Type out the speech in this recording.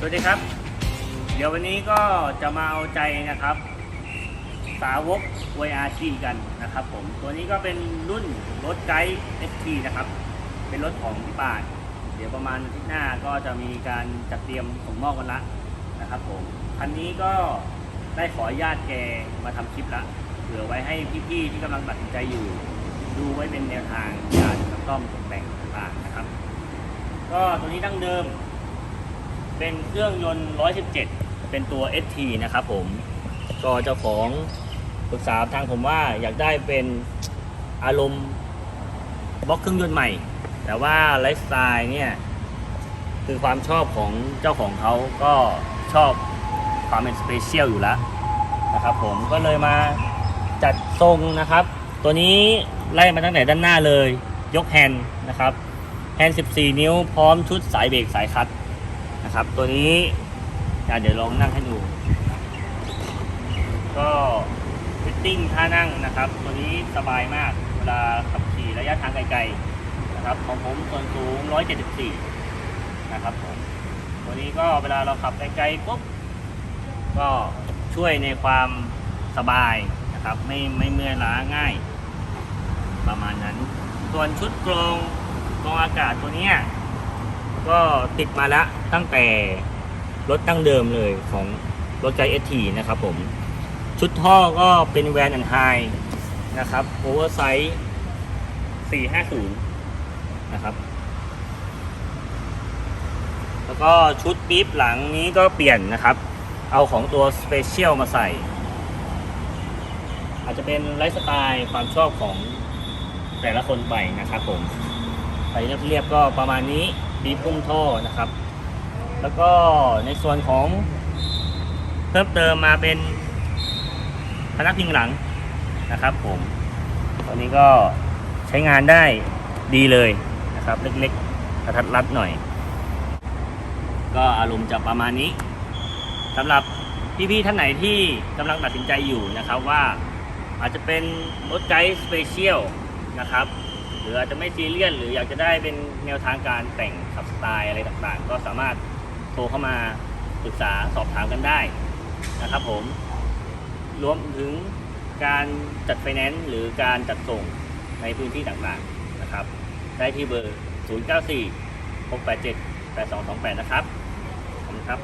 สวัสดีครับ เดี๋ยววันนี้ก็จะมาเอาใจนะครับ สาวก YRG กันนะครับผม ตัวนี้ก็เป็นรุ่นรถไกด์ ST นะครับ เป็นรถของพี่ปานเดี๋ยวประมาณอาทิตย์หน้าก็จะมีการจัดเตรียมส่งมอบกันละนะครับผม คันนี้ก็ได้ขออนุญาตแกมาทำคลิปละเผื่อไว้ให้พี่ๆที่กำลังตัดสินใจอยู่ ดูไว้เป็นแนวทางการซ่อมตกแต่งต่างๆนะครับ ก็ตัวนี้ดั้งเดิม เป็นเครื่องยนต์ 117 เป็นตัว ST นะครับผม ก็เจ้าของปรึกษาทางผมว่าอยากได้เป็นอารมณ์บล็อกเครื่องยนต์ใหม่ แต่ว่าไลฟ์สไตล์เนี่ย คือความชอบของเจ้าของเขาก็ชอบความเป็นสเปเชียลอยู่แล้วนะครับผมก็เลยมาจัดทรงนะครับ ตัวนี้ไล่มาตั้งแต่ด้านหน้าเลย ยกแฮนด์นะครับ แฮนด์ 14 นิ้วพร้อมชุดสายเบรกสายคัด นะครับ ตัวนี้อะเดี๋ยวลองนั่งให้ดู ก็ฟิตติ้งท่านั่งนะครับ ตัวนี้สบายมากเวลาขับขี่ระยะทางไกลๆนะครับ ของผมส่วนสูง 174 นะครับผมตัวนี้ก็เวลาเราขับไกลๆปุ๊บก็ช่วยในความสบายนะครับ ไม่ไม่เมื่อยล้าง่าย ประมาณนั้น ส่วนชุดกรองกรองอากาศตัวนี้ ก็ติดมาแล้วตั้งแต่รถตั้งเดิมเลยของรถไกเอทีนะครับผมชุดท่อก็เป็นแวนแอนไฮนะครับโอเวอร์ไซส์450 นะครับ แล้วก็ชุดปี๊บหลังนี้ก็เปลี่ยนนะครับ เอาของตัวสเปเชียลมาใส่ อาจจะเป็นไลฟ์สไตล์ความชอบของแต่ละคนไปนะครับผมไปเรียบๆก็ประมาณนี้ บีพุ่มท่อนะครับ แล้วก็ในส่วนของเพิ่มเติมมาเป็นพนักพิงหลังนะครับ ผมตัวนี้ก็ใช้งานได้ดีเลยนะครับ เล็กๆกระทัดรัดหน่อย ก็อารมณ์จะประมาณนี้สำหรับพี่ๆท่านไหนที่กำลังตัดสินใจอยู่นะครับว่าอาจจะเป็นรถไกด์สเปเชียลนะครับ รืออาจจะไม่ซีเรียสหรืออยากจะได้เป็นแนวทางการแต่งขับสไตล์อะไรต่างๆ ก็สามารถโทรเข้ามาปรึกษาสอบถามกันได้นะครับผมรวมถึงการจัดไฟแนนซ์หรือการจัดส่งในพื้นที่ต่างๆนะครับ ได้ที่เบอร์ 094 687 8228 นะครับ ขอบคุณครับ